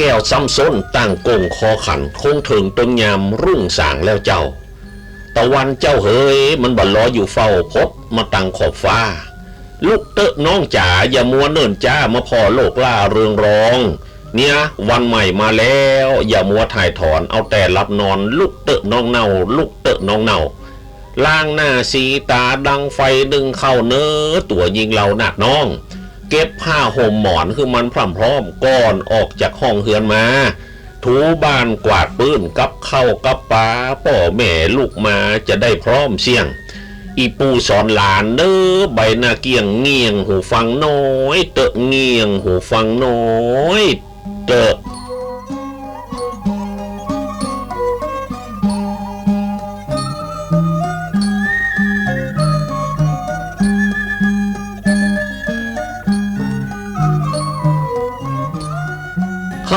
แก้วซ้ำซ้นตั้งกงคอขันคงถึงต้นยามรุ่งสางแล้วเจ้า ตะวันเจ้าเฮยมันบัลลออยู่เฝ้าพบมาตั้งขอบฟ้า ลูกเตอะน้องจ๋าอย่ามัวเนิ่นจ้ามาพอโลกล่าเรืองรอง เนี่ยวันใหม่มาแล้ว อย่ามัวถ่ายถอนเอาแต่หลับนอนลูกเตอะน้องเน่า ลูกเตอะน้องเน่าล่างหน้าสีตาดังไฟดึงเข้าเนื้อตัวยิงเราหนักน้อง เก็บผ้าห่มหมอนคือมันพร่ำพร้อมก่อนออกจากห้องเฮือนมา ถูบ้านกวาดปื้นกับเข้ากับป้าป่อแม่ลูกมาจะได้พร้อมเสี่ยง อีปูสอนหลานเด้อใบหน้าเกียงเงียงหูฟังน้อย เตะเงียงหูฟังน้อย เตะ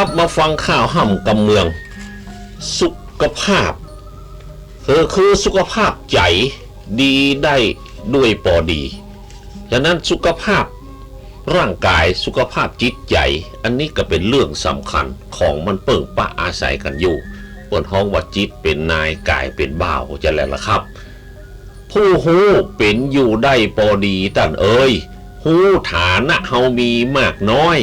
ครับมาฟังข่าวห่ำกำเมือง สุขภาพคือคือสุขภาพใจดีได้ด้วยปอดีฉะนั้นสุขภาพร่างกายสุขภาพจิตใจ อันนี้ก็เป็นเรื่องสำคัญของมันเปิ่งปะอาศัยกันอยู่เปิดห้องว่าจิตเป็นนายกายเป็นบ่าวจะแล้วล่ะครับ ผู้หูเป็นอยู่ได้ปอดีตันเอ้ยหูฐานะเฮามีมากน้อย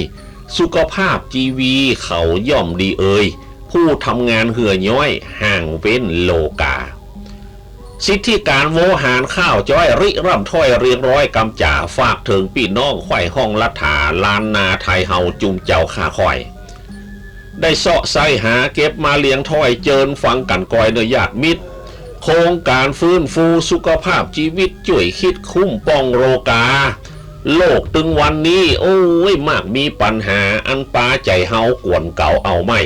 สุขภาพจีวีเขาย่อมดีเอ่ยผู้ทำงานเหื่อย้อยห่างเว้นโลกา สิทธิการโวหารข้าวจ้อยริร่ำถ้อยเรียงร้อยกำจ่าฝากถึงพี่น้องไข่ห้องลัฐาลานนาไทยเฮาจุมเจ้าขาข่อย ได้เสาะไสหาเก็บมาเลี้ยงถ้อยเจินฟังกันกอยเนยญาติมิตร โครงการฟื้นฟูสุขภาพชีวิตจ่วยคิดคุ้มป้องโรกา โลกตึงวันนี้ โอ้ยมากมีปัญหาอันปลาใจเฮากวนเก่าเอาไม่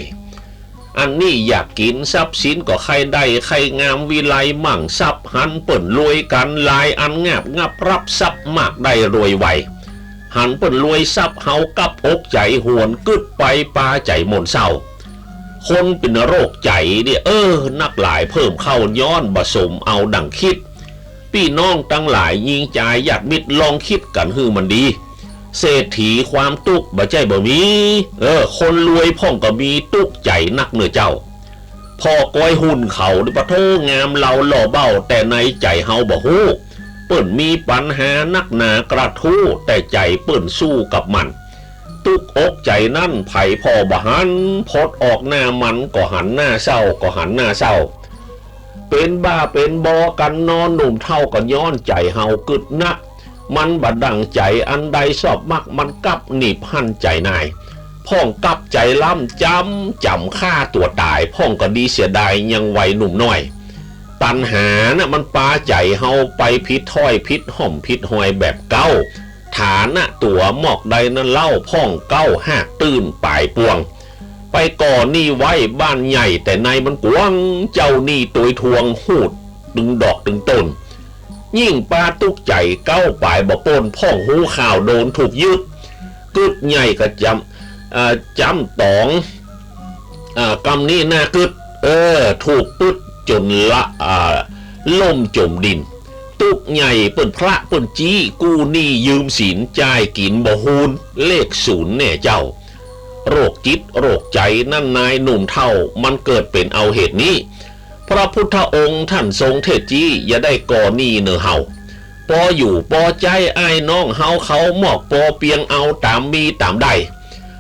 อันนี้อยากกินทรัพย์สินก็ใครได้ใครงามวิไลมั่งทรัพย์หันเปิ่นรวยกันลายอันงบงับรับทรัพย์มากได้รวยไวหันเปิ่นรวยทรัพย์เฮากับอกใจหวนกึดไปปลาใจหมนเศร้าคนเป็นโรคใจเนี่ยเออนักหลายเพิ่มเข้าย้อนผสมเอาดังคิด พี่น้องตั้งหลายยิงใจายาติมิตรลองคิดกันฮือมันดี เศรษฐีความตุกบ่ใจบ่มี เออ คนรวยพ่องก็มีตุกใจนักเนื้อเจ้าพ่อก้อยหุ่นเขาดิปะโทงามเราหล่อเบ้าแต่ในใจเฮาบ่ฮู้เปิ้นมีปัญหานักหนากระทู้แต่ใจเปิ้นสู้กับมัน ตุกอกใจนั่นไผ่พ่อบ่หันพดออกหน้ามันก็หันหน้าเศร้าก็หันหน้าเศร้า เป็นบ้าเป็นบอกันนอนหนุ่มเท่ากันย้อนใจเฮากึดนักมันบัดดังใจอันใดชอบมักมันกับหนีบหันใจนายพ่องกับใจล่ำจำจำฆ่าตัวตาย พ่องก็ดีเสียดายยังวัยหนุ่มน้อย ตันหานะ่ะมันปาใจเฮาไปพิษถ้อยพิษห่อมพิษหอยแบบเก้า ฐานะตัวหมอกใดนั้นเล่าพ่องเก้าหากตื้นปลายปวง ไปก่อหนี่ไว้บ้านใหญ่ แต่ในมันกว้างเจ้าหนี่ตัวทวงหูดดึงดอกดึงต้น ยิ่งปลาตุกใจเก้าปลายบ่ปนพ่องหูข่าวโดนถูกยึดกึดใหญ่ก็จำจำตองอกำนี้หน้ากึดเออ ถูกปึ๊ดจนละล่มจมดิน ตุกใหญ่เปิ่นพระเปิ่นจี้กู้หนี้ยืมสินจ่ายกินบ่ฮูนเลขศูนย์แน่เจ้า โรคจิต โรคใจนั่นนายหนุ่มเท่ามันเกิดเป็นเอาเหตุนี้ พระพุทธองค์ท่านทรงเทศจี้อย่าได้ก่อหนี้เนอเฮาปออยู่ปอใจไอ้น้องเฮาเขาหมอกปอเปียงเอาตามมีตามใด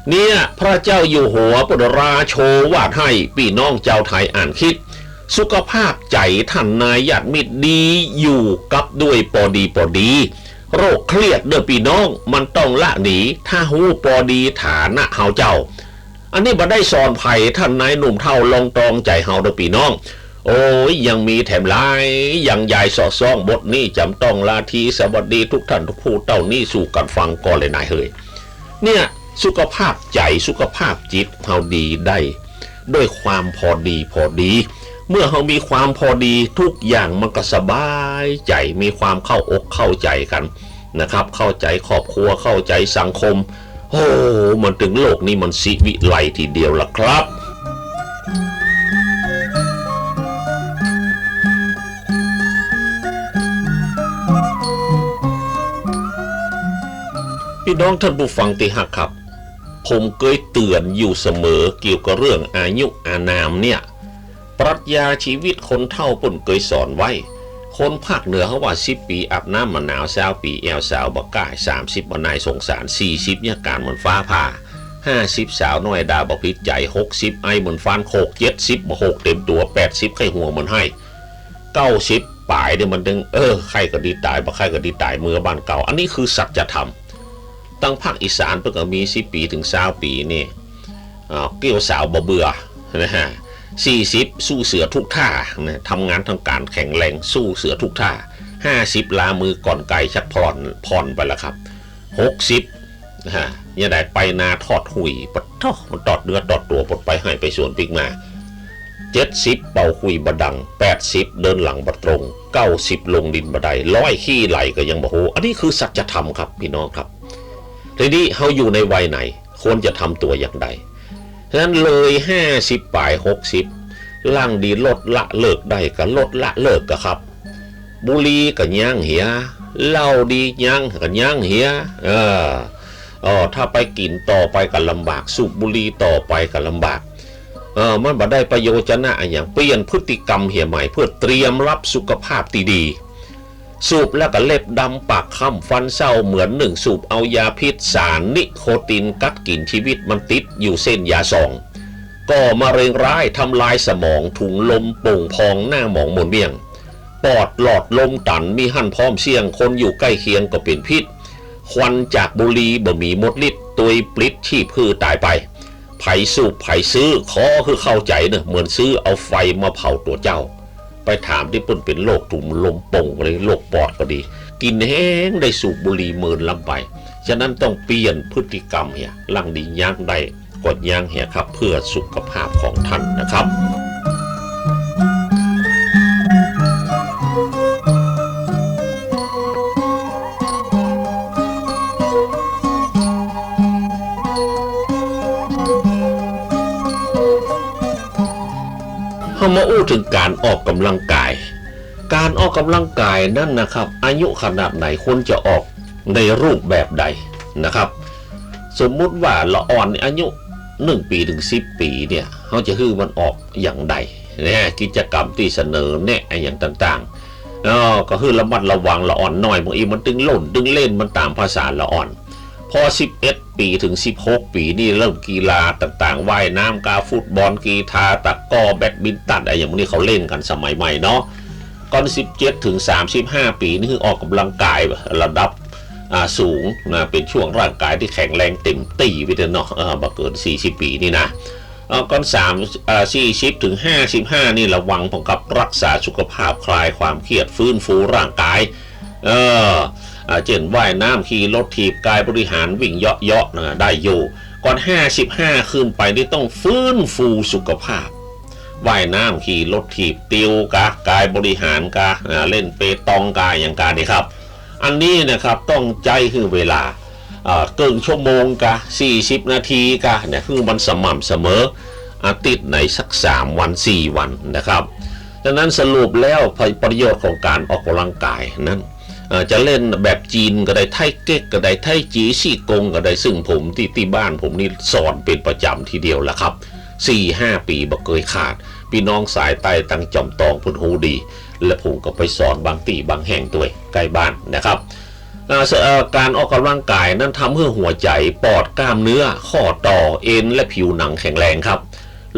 เนี่ยพระเจ้าอยู่หัวปรราโชวาดให้พี่น้องเจ้าไทยอ่านคิด สุขภาพใจท่านนายญาติมิตรดีอยู่กับด้วยปอดีปอดี โรคเครียดเด้อพี่น้องมันต้องละหนีถ้าหูปอดีฐานะเฮาเจ้า อันนี้บ่ได้สอนไผ่ท่านนายหนุ่มเท่าลองตรองใจเฮาเด้อพี่น้อง โอ้ยยังมีแถมหลายยังยายสอดซ่องบทนี้จำต้องลาทีสวัสดีทุกท่านทุกผู้เต้านี่สู่กันฟังก่อนเลยนายเฮยเนี่ยสุขภาพใจสุขภาพจิตเฮาดีได้ ด้วยความพอดีพอดี เมื่อเฮามีความพอดีทุกอย่างมันก็สบายใจมีความเข้าอกเข้าใจกันนะครับ เข้าใจครอบครัวเข้าใจสังคม โอ้มันถึงโลกนี้มันสิวิไลทีเดียวล่ะครับพี่น้องท่านผู้ฟังที่หักครับ ผมเคยเตือนอยู่เสมอเกี่ยวกับเรื่องอายุอานามเนี่ย ปรัชญาชีวิตคนเท่าปุ่นเคยสอนไว้ คนภาคเหนือเขาว่าสิบปีอาบน้ำมะนหนาวสาวปีแอลสาวบักก่ายสามสิบนนายสงสารสี่สิบเนี่ยการเหมือนฟ้าผ่าห้าสิบสาวน้อยดาบพิษใจหกสิบไอเหมือนฟันโคกเจ็ดสิบมาหกเต็มตัวแปดสิบไข้หัวเหมือนให้เก้าสิบปลายเนี่ยมันดึงเออใครก็ดีตายบ่ใครก็ดีตายเมื่อบ้านเก่า อันนี้คือสัจธรรมตั้งภาคอีสานเพิ่งก็มีสิปีถึงสาวปีนี่อ่าเกี่ยวสาวบ่เบื่อนะฮะ สี่สิบสู้เสือทุกท่านะทำงานทางการแข็งแรงสู้เสือทุกท่าห้าสิบลามือก่อนไก่ชักพรพรไปแล้วครับหกสิบนะฮะยังได้ไปนาทอดหุยปะท้อมันตอดเนื้อตอดตัวปลดไปให้ไปสวนปิกมาเจ็ดสิบเป่าคุยบดังแปดสิบเดินหลังบัดตรงเก้าสิบลงดินบันไดร้อยขี้ไหลก็ยังบ่โหอันนี้คือสัจธรรมครับพี่น้องครับทีนี้เขาอยู่ในวัยไหนควรจะทำตัวอย่างไร ฉะนั้นเลยห้าสิบปลายหกสิบล่างดีลดละเลิกได้ก็ลดละเลิกก็ครับ บุหรีก็ย่างเหียเหล้าดีย่างก็ย่างเหียเอออ๋อถ้าไปกินต่อไปก็ลำบาก สูบบุหรีต่อไปก็ลำบากเออมันบ่ได้ประโยชน์นะอะอย่างเปลี่ยนพฤติกรรมเหียใหม่เพื่อเตรียมรับสุขภาพที่ดี สูบแล้วก็เล็บดำปากค่ำฟันเศร้าเหมือนหนึ่ง สูบเอายาพิษสารนิโคตินกัดกินชีวิตมันติดอยู่เส้นยาสองก็มะเร็งร้ายทำลายสมองถุงลมโป่งพองหน้าหมองหมนเบี้ยง ปอดหลอดลมตันมีหั่นพร้อมเสี่ยงคนอยู่ใกล้เคียงก็เป็นพิษ ควันจากบุหรี่บ่มีหมดฤทธิ์ตุยปลิดชีพพือตายไปไผสูบไผซื้อขอคือเข้าใจเนะเหมือนซื้อเอาไฟมาเผาตัวเจ้า ไปถามที่เปุ่นเป็นโรคถุงลมโป่งเลยโรคปอดก็ดี กินแห้งได้สูบบุหรี่หมื่นลำไปฉะนั้นต้องเปลี่ยนพฤติกรรมเฮียลังดีย่างได้กดย่างเฮียครับ เพื่อสุขภาพของท่านนะครับ มาอู้ถึงการออกกำลังกาย การออกกำลังกายนั่นนะครับ อายุขนาดไหนควรจะออกในรูปแบบใดนะครับ สมมุติว่าละอ่อนอายุ1ปีถึง10ปีเนี่ยเขาจะคือมันออกอย่างใดเนี่ยกิจกรรมที่เสนอแนะอย่างต่างๆก็คือระมัดระวังละอ่อนหน้อยบางทีมันตึงหล่นตึงเล่นมันตามภาษาละอ่อน พอ 11 ปีถึง 16 ปีนี่เริ่มกีฬาต่างๆ ว่ายน้ำกาฟุตบอลกีฬาตะก้อแบดมินตันอะไรอย่างนี้เขาเล่นกันสมัยใหม่เนาะก่อน 17 ถึง 35 ปีนี่คือออกกำลังกายระดับสูงนะเป็นช่วงร่างกายที่แข็งแรงเต็มตีไปเถอะเนาะเออมาเกิน 40 ปีนี่นะเอ่อก่อน3อ่า40ถึง55นี่ระวังผมกับรักษาสุขภาพคลายความเครียดฟื้นฟูร่างกาย เออ เช่นว่ายน้ำขี่รถถีบกายบริหารวิ่งเยาะๆนะได้อยู่ ก่อน 55 ขึ้นไปนี่ต้องฟื้นฟูสุขภาพว่ายน้ำขี่รถถีบติวกะกายบริหารกะเล่นเปตองกายอย่างการนี่ครับ อันนี้นะครับต้องใจคือเวลาเกินชั่วโมงกะ40 นาทีกะเนี่ยคือมันสม่ำเสมออาทิตย์ไหนสัก 3 วัน 4 วันนะครับดังนั้นสรุปแล้วประโยชน์ของการออกกำลังกายนั้น จะเล่นแบบจีนก็ได้ไทยเก๊กก็ได้ไทยจีซี่กงก็ได้ซึ่งผมที่ที่บ้านผมนี่สอนเป็นประจำทีเดียวแหละครับสี่ห้าปีบ่เคยขาด พี่น้องสายใต้ตั้งจอมตองพุ่นหูดี และผมก็ไปสอนบางตีบางแห่งตัวยใกล้บ้านนะครับอาการออกกำลังกายนั้นทำให้หัวใจปอดกล้ามเนื้อ ข้อต่อเอ็นและผิวหนังแข็งแรงครับ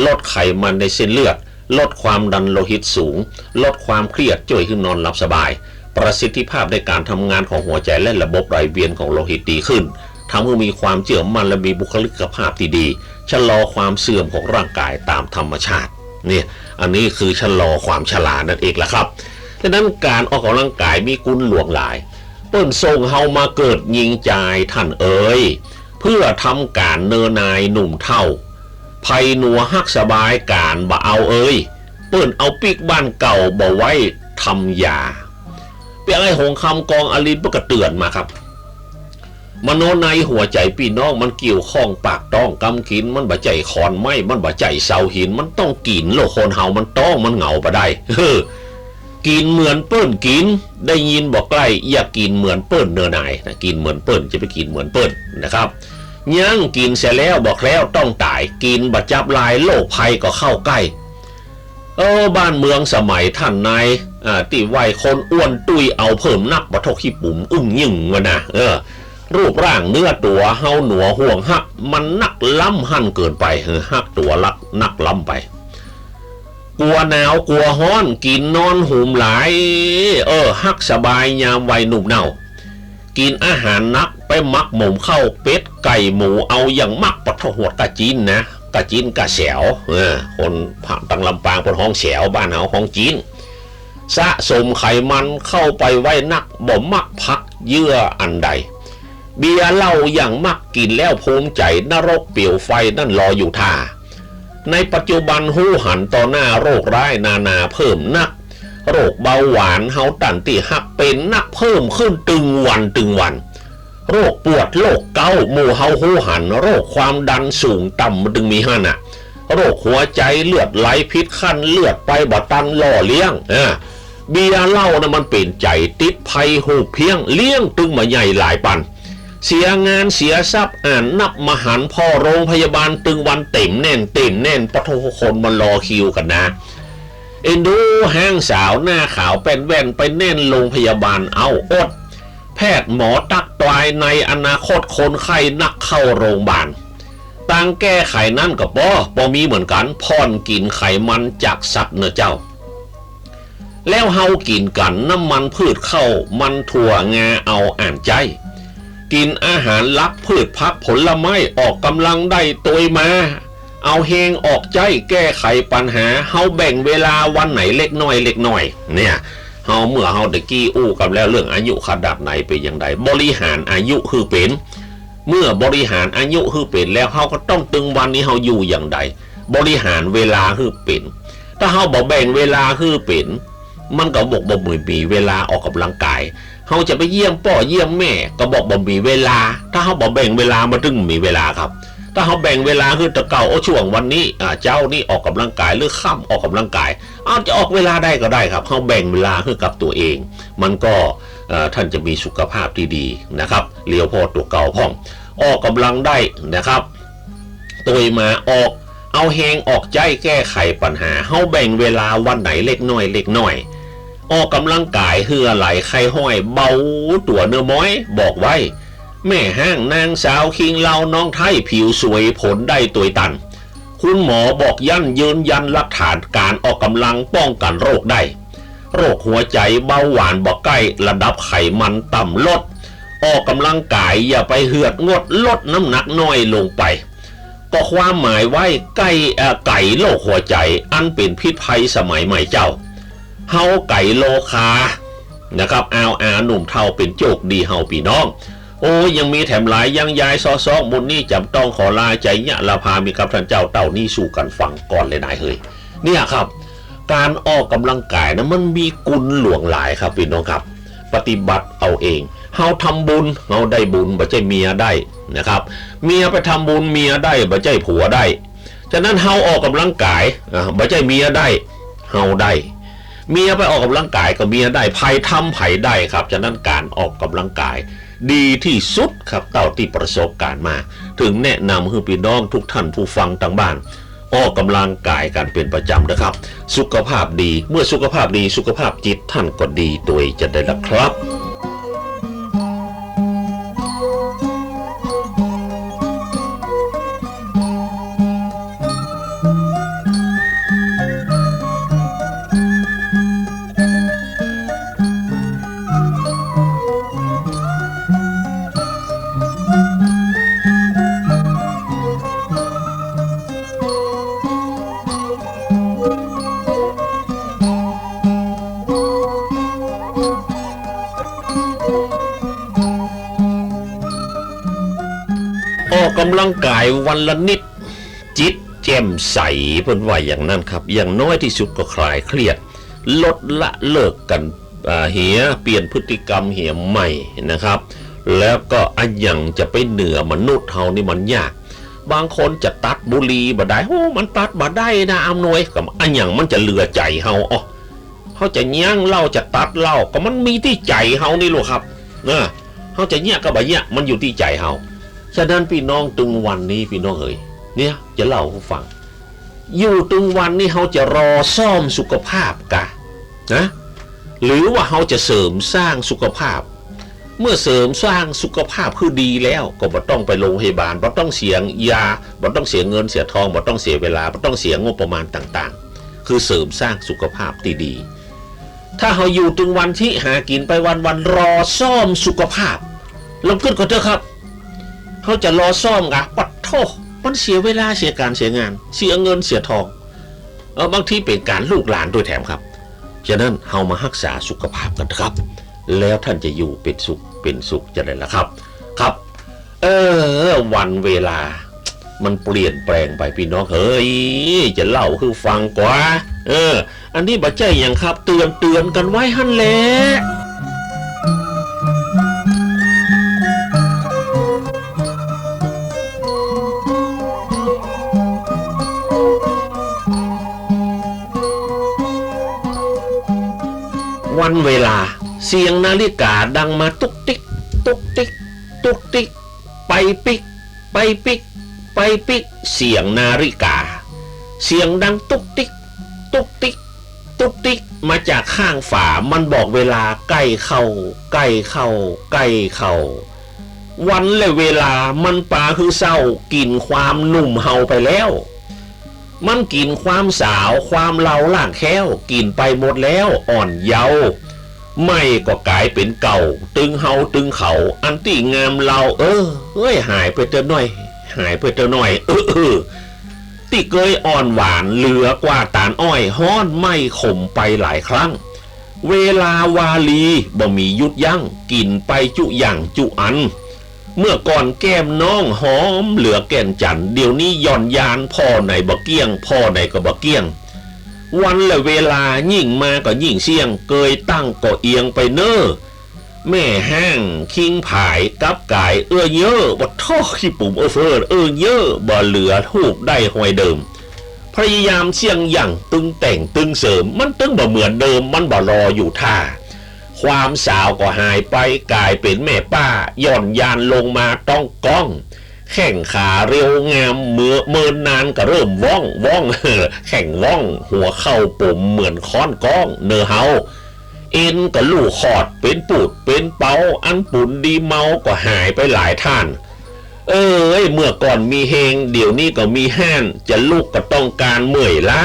ลดไขมันในเส้นเลือด ลดความดันโลหิตสูง ลดความเครียดช่วยให้นอนหลับสบาย ประสิทธิภาพในการทำงานของหัวใจและระบบไหลเวียนของโลหิตดีขึ้นทำให้มีความเชื่อมั่นและมีบุคลิกภาพที่ดี ชะลอความเสื่อมของร่างกายตามธรรมชาติเนี่ยอันนี้คือชะลอความชรานั่นเองละครับดังนั้นการออกกำลังกายมีกุลหลวงหลาย เปิ้นทรงเฮามาเกิดยิงใจายท่านเอ๋ยเพื่อทำการเนอนายหนุ่มเท่าภัยหนัวฮักสบายการบ่เอาเอ้ยเปิ้นเอาปิกบ้านเก่าบ่ไว้ทำยา เปียไอ้หงคำกองอลินเพื่อกระเตือนมาครับมโนในหัวใจพี่น้องมันเกี่ยวข้องปากต้องกำกินมันบ่ใจคอนไม้มันบ่ใจเสาหิน มันต้องกินโลกคนเฮามันต้องมันเหงาบ่ได้เฮ้อกินเหมือนเปิ้นกิน ได้ยินบอกใกล้ อย่ากินเหมือนเปิ้นเนื้อนายนะกินเหมือนเปิ้นจะไปกินเหมือนเปิ้นนะครับย่างกินเสร็จแล้วบอกแล้วต้องตายกินบัจับลายโรคภัยก็เข้าใกล้ เออบ้านเมืองสมัยท่านนายอ่าตีไวยคนอ้วนตุยเอาเพิ่มนักบัทกขี้ปุ่มอึ้งยิ่งวะนะเออ รูปร่างเนื้อตัวเฮาหนัวห่วงหัก มันนักล้ำหั่นเกินไปเออหักตัวลักนักล้ำไป กลัวหนาวกลัวฮ้อนกินนอนหุมหลาย เออหักสบายยามวัยหนุ่มเน่า กินอาหารนักไปมักหมูเข้าเป็ดไก่หมูเอาอย่างมักปะทหัวกะจีนนะ กะจีนกะแฉวคนตังลำปางเป็นห้องแฉวบ้านเฮาห้องจีน สะสมไขมันเข้าไปไว้นักบ่มักพักเยื่ออันใด เบียร์เหล้าอย่างมักกินแล้วภูมิใจนรกเปลี่ยวไฟนั่นรออยู่ท่า ในปัจจุบันหูหันต่อหน้าโรคร้ายนานาเพิ่มนัก โรคเบาหวานเฮาตันที่หักเป็นนักเพิ่มขึ้นตึงวันตึงวัน โรคปวด โรคเกาต์หมู่เฮาหูหัน โรคความดันสูงต่ำมันตึงมีหันอะโรคหัวใจเลือดไหลพิษขั้นเลือดไปบ่ตันหล่อเลี้ยงเออเบียร์เหล้านะมันเป็นใจติดภัยหูเพียงเลี้ยงตึงมาใหญ่หลายปัน เสียงานเสียทรัพย์อ่านนับมหันพ่อโรงพยาบาลตึงวันเต็มแน่นเต็มแน่นปะโทคนมารอคิวกันนะเอ็นดูห้างสาวหน้าขาวเป็นแว่นไปแน่นโรงพยาบาลเอาอด แพทย์หมอตัก ตวายในอนาคตคนไข้นักเข้าโรงพยาบาลตังแก้ไขนั่นกับปอปอมีเหมือนกันพ่อนกินไขมันจากสัตว์เนื้อเจ้า แล้วเฮากินกันน้ำมันพืชเข้ามันถั่วงาเอาอ่านใจ กินอาหารลักพืชพักผลไม้ออกกำลังได้ตัวมา เอาเฮงออกใจแก้ไขปัญหาเฮาแบ่งเวลาวันไหนเล็กน้อยเล็กน้อย เนี่ย เฮาเมื่อเฮาตะกี้อู้กับแล้วเรื่องอายุขนาดไหนเป็นอย่างไรบริหารอายุคือเป็น เมื่อบริหารอายุคือเป็นแล้วเฮาก็ต้องตึงวันนี้เฮาอยู่อย่างใดบริหารเวลาคือเป็น ถ้าเฮาบอกแบ่งเวลาคือเป็น มันก็บอกบ่มีมีเวลาออกกำลังกายเขาจะไปเยี่ยมพ่อเยี่ยมแม่ ก็บอกบ่มีเวลา ถ้าเขาบอกแบ่งเวลามาถึงมีเวลาครับ ถ้าเขาแบ่งเวลาคือตะเก่าโอ้ช่วงวันนี้อ่าเจ้านี่ออกกำลังกายหรือค่ำออกกำลังกายเอาจะออกเวลาได้ก็ได้ครับเขาแบ่งเวลาคือกับตัวเอง มันก็ท่านจะมีสุขภาพที่ดีนะครับเลี้ยวพอตัวเก่าพ่อง ออกกำลังได้นะครับตัวมาออกเอาแหงออกใจแก้ไขปัญหาเขาแบ่งเวลาวันไหนเล็กน้อยเล็กน้อยออกกำลังกายเฮือไหลไข้ห้อย เบาตัวเนื้อม้อย บอกไว้ แม่ห้างนางสาวคิงเล่าน้องไทยผิวสวยผลได้ตัวตัน คุณหมอบอกยันยืนยันหลักฐานการออกกำลังป้องกันโรคได้ โรคหัวใจเบาหวานบอกใกล้ระดับไขมันต่ำลด ออกกำลังกายอย่าไปเหือดงดลดน้ำหนักน้อยลงไป ก็ความหมายไว้ไก่ไก่โรคหัวใจอันเป็นพิษภัยสมัยใหม่เจ้าเฮาไก่โลคานะครับอาวอาหนุ่มเท่าเป็นโจกดีเฮาพี่น้อง โอ้ยยังมีแถมหลายยังยายซอซอกมุนนี่จำต้องขอลาใจเนี่ยลาพามีกับท่านเจ้าเต่านี่สู่กันฟังก่อนเลยนายเฮ้ยเนี่ยครับ การออกกำลังกายนะมันมีกุลหลวงหลายครับพี่น้องครับ ปฏิบัติเอาเองเฮาทำบุญเฮาได้บุญบ่ใช่เมียได้นะครับ เมียไปทำบุญเมียได้บ่ใช่ผัวได้ฉะนั้นเฮาออกกำลังกายอ่าบ่ใช่เมียได้เฮาได้เมียไปออกกำลังกายกับเมียได้ภัยทำภัยได้ครับ ฉะนั้นการออกกำลังกาย ดีที่สุดครับเต่าที่ประสบการณ์มา ถึงแนะนำให้พี่น้องทุกท่านผู้ฟังทางบ้านออกกำลังกายการเป็นประจำนะครับ สุขภาพดีเมื่อสุขภาพดีสุขภาพจิตท่านก็ดีโดยจะได้ละครับ วันละนิด จิตแจ่มใสเพิ่นว่าอย่างนั้นครับ อย่างน้อยที่สุดก็คลายเครียด ลดละเลิกกันเหียเปลี่ยนพฤติกรรมเหียใหม่นะครับ แล้วก็อันยังจะไปเหนือมนุษย์เฮานี่มันยาก บางคนจะตัดบุหรี่บ่ได้โอ้มันตัดบ่ได้นะอำนวยกับอันยังมันจะเลือใจเฮาอ๋อเขาจะย่างเล้าจะตัดเล้าก็มันมีที่ใจเฮานี่ลูกครับนะเขาจะเนี้ยก็บ่เนี้ยมันอยู่ที่ใจเฮา ฉะนั้นพี่น้องตึงวันนี้พี่น้องเอ๋ยเนี่ยจะเล่าให้ฟัง อยู่ตึงวันนี้เขาจะรอซ่อมสุขภาพกะนะหรือว่าเขาจะเสริมสร้างสุขภาพ เมื่อเสริมสร้างสุขภาพคือดีแล้ว ก็บ่ต้องไปโรงพยาบาลบ่ต้องเสียยาบ่ต้องเสียเงินเสียทองบ่ต้องเสียเวลาบ่ต้องเสียงบประมาณต่างๆ คือเสริมสร้างสุขภาพที่ดี ถ้าเขาอยู่ถึงวันที่หากินไปวันวันๆรอซ่อมสุขภาพลงขึ้นก่อนเถอะครับ เขาจะรอซ่อมกะปัดโทมันเสียเวลาเสียการเสียงาน เสียเงินเสียทองเออบางทีเป็นการลูกหลานด้วยแถมครับฉะนั้นเฮามารักษาสุขภาพกันเถอะครับ แล้วท่านจะอยู่เป็นสุขเป็นสุขจะได้ละครับ ครับ เออ วันเวลา มันเปลี่ยนแปลงไปพี่น้องเฮ้ยจะเล่าคือฟังกว่า เออ อันนี้บัจใจอย่างครับ เตือนเตือนกันไว้หั่นแหละ วันเวลา เสียงนาฬิกาดังมาตุกติกตุกติกตุกติกไปปิก ไปปิก ไปปิก เสียงนาฬิกา เสียงดังตุกติกตุกติกตุกติกมาจากข้างฝา มันบอกเวลาใกล้เข้า ใกล้เข้า ใกล้เข้า วันและเวลามันปลาคือเศร้ากินความหนุ่มเฮาไปแล้ว มันกินความสาวความเล่าล่างแค้ว กินไปหมดแล้วอ่อนเยาว์ไม่ก็กลายเป็นเก่า ตึงเฮาตึงเขาอันที่งามเราเออเอ้ยหายไปเตอหน่อย หายไปเตอหน่อยเออเออที่เคยอ่อนหวานเหลือกว่าตานอ้อยห้อนไม่ขมไปหลายครั้ง เวลาวาลีบ่มียุดยั้งกินไปจุอย่างจุอัน เมื่อก่อนแก้มน้องหอมเหลือแก่นจันเดี๋ยวนี้ย่อนยานพ่อในบ่เกี้ยง พ่อในก็บ่เกี้ยง วันและเวลายิ่งมาก็ยิ่งเสี่ยง เกยตั้งก็เอียงไปเน้อแม่แห้งคิงผายกับกายเอื้อเยอะบ่ท่อขี้ปุ่มเออเฟิร์เอื้อเยอะบ่เหลือถูกได้หอยเดิม พยายามเสี่ยงอย่างตึงแต่งตึงเสริมมันตึงบ่เหมือนเดิมมันบ่รออยู่ท่า ความสาวก็หายไปกลายเป็นแม่ป้าย่อนยานลงมาต้องก้อง แข่งขาเร็วงามเมื่อเมินนานก็เริ่มว่องว่องแข่งว่องหัวเข้าปุ่มเหมือนค้อนก้องเนอเฮาเอ็นก็ลู่ขอดเป็นปูดเป็นเปาอันปุ่นดีเมาก็หายไปหลายท่าน เอ้ยเมื่อก่อนมีเฮงเดี๋ยวนี้ก็มีห้านจะลูกก็ต้องการเมื่อยล้า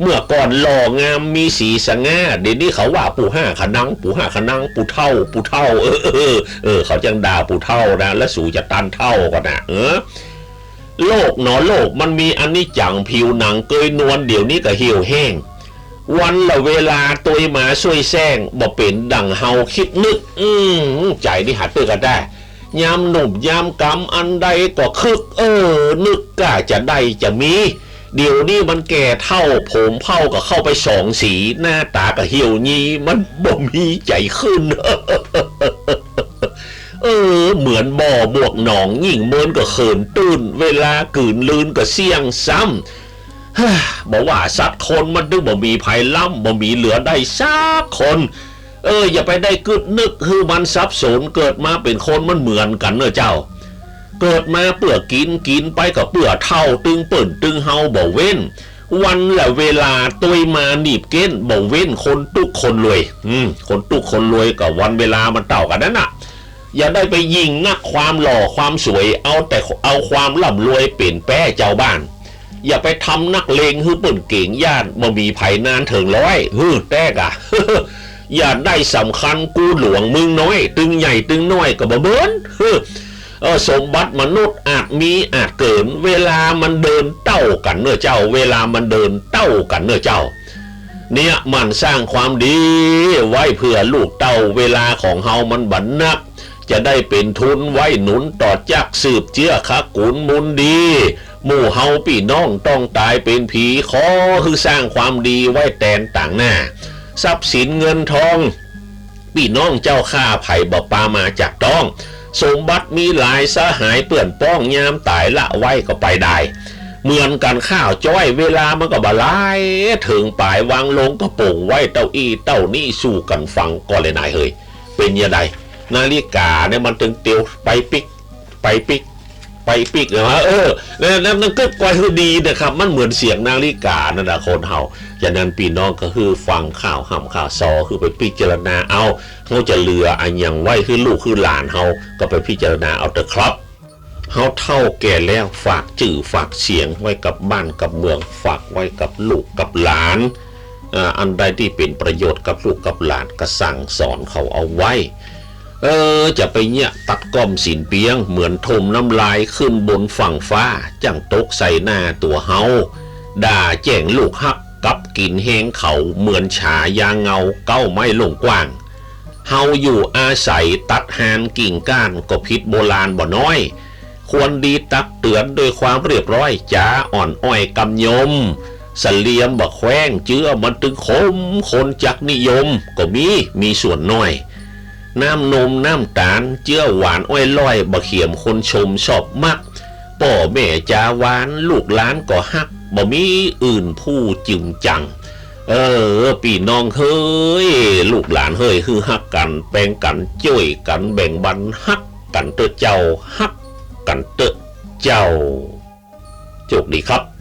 เมื่อก่อนหล่องามมีสีสง่าเดี๋ยวนี้เขาว่าปู่ห้าขนัง ปู่ห้าขนังปู่เท่าปู่เท่า เออเออเออเขาจังด่าปู่เท่านะ และสู่จะตันเท่าก็นะเออโลกหนอโลกมันมีอันนี้จังผิวหนังเกยนวลเดี๋ยวนี้ก็เหี่ยวแห้ง วันละเวลาตัวหมาช่วยแซงบ่เป็นดังเฮาคิดนึก อืมใจนี่หัดเตือกันได้ยามหนุ่มยามกำอันใดก็คึก เออ นึกกล้าจะได้จะมี เดี๋ยวนี้มันแก่เท่าผมเผ่าก็เข้าไปสองสี หน้าตาก็เหี่ยวยีมันบ่มีใจขึ้น เออ เหมือนบ่อหมวกหนองยิ่งเมินก็เขินตื้น เวลากืนลืนก็เสี่ยงซ้ำบอกว่าสัตว์คนมันดึงบ่มีภัยล่ำบ่มีเหลือได้สักคน เออ อย่าไปได้กึดนึกคือมันสับสนเกิดมาเป็นคนมันเหมือนกันเนอะเจ้า เกิดมาเปื่อกินกินไปกับเปื่อเท่าตึงเปิ่นตึงเฮาบ่เว้น วันและเวลาตุยมาหนีบเก้นบ่เว้นคนตุกคนรวย อืมคนตุกคนรวยกับวันเวลามันเต่ากันนั่นน่ะ อย่าได้ไปยิงนักความหล่อความสวย เอาแต่เอาความร่ำรวยเป็นแป้เจ้าบ้าน อย่าไปทำนักเลงฮือเปิ่นเก่งย่านบ่มีไผนานถึงร้อยฮือแตกอะอย่าได้สำคัญกูหลวงมึงน้อย ตึงใหญ่ตึงน้อยก็บ่เบิ้นฮึเออ สมบัติมนุษย์อาจมีอาจเกิน เวลามันเดินเต้ากันเนอะเจ้า เวลามันเดินเต้ากันเนอะเจ้า เนี่ยมันสร้างความดีไว้เพื่อลูกเต้าเวลาของเฮามันบันนัก จะได้เป็นทุนไว้หนุนต่อจักสืบเจื้อคักกุลมุนดี หมู่เฮาพี่น้องต้องตายเป็นผีขอคือสร้างความดีไว้แตนต่างหน้า ทรัพย์สินเงินทองพี่น้องเจ้าข้าไผ่บ่ปามาจากต้อง สมบัติมีหลายสหายเปื่อนป้องยามตายละไว้ก็ไปได้เหมือนกันข้าวจ้อยเวลามันก็บาลายถึงปลายวางลงก็โป่งไว้เต้าอี้เต้านี่สู้กันฟังก็เลยนายเฮยเป็นยังไงนาฬิกาเนี่ยมันตึงเตียวไปปิกไปปิกไปปิกเลยว่าเออนั่นนั่นก็กวยคือดีนะครับ มันเหมือนเสียงนาฬิกานั่นนะคนเฮา ฉะนั้นพี่น้องก็คือฟังข่าวห่ำข่าวซอคือไปพิจารณาเอาเขาจะเหลืออันยังไหวคือลูกคือหลานเฮาก็ไปพิจารณาเอาเถอะครับเฮาเท่าแก่แล้วฝากจื่อฝากเสียงไว้กับบ้านกับเมือง ฝากไว้กับลูกกับหลานอ่าอันใดที่เป็นประโยชน์กับลูกกับหลานก็สั่งสอนเขาเอาไว้ เออจะไปเนี่ยตัดก้อมสินเปียง เหมือนทมน้ำลายขึ้นบนฝั่งฟ้า จังตกใส่หน้าตัวเฮาด่าแจ้งลูกฮัก กับกินแหงเขาเหมือนฉายางเงาเก้าไม้ลงกว้าง เฮาอยู่อาศัยตัดหานกิ่งก้านก็พิษโบราณบ่น้อย ควรดีตักเตือนโดวยความเรียบร้อยจ้าอ่อนอ้อยกำยมสเสลียมบักแควงเจือมันตึงคม คนจักนิยม ก็มีมีส่วนน้อย น้ำนมน้ำตาลเจือหวานอ้อยลอยบะเขียมคนชมชอบมักป่อแม่จ้าหวานลูกหลานก็ฮัก บ่มีอื่นผู้จึงจัง เออปีน้องเฮ้ย ลูกหลานเฮ้ยคือฮักกันแบ่งกันช่วยกันแบ่งบันฮักกันเตอเจ้าฮักกันเตอเจ้าโชคดีครับ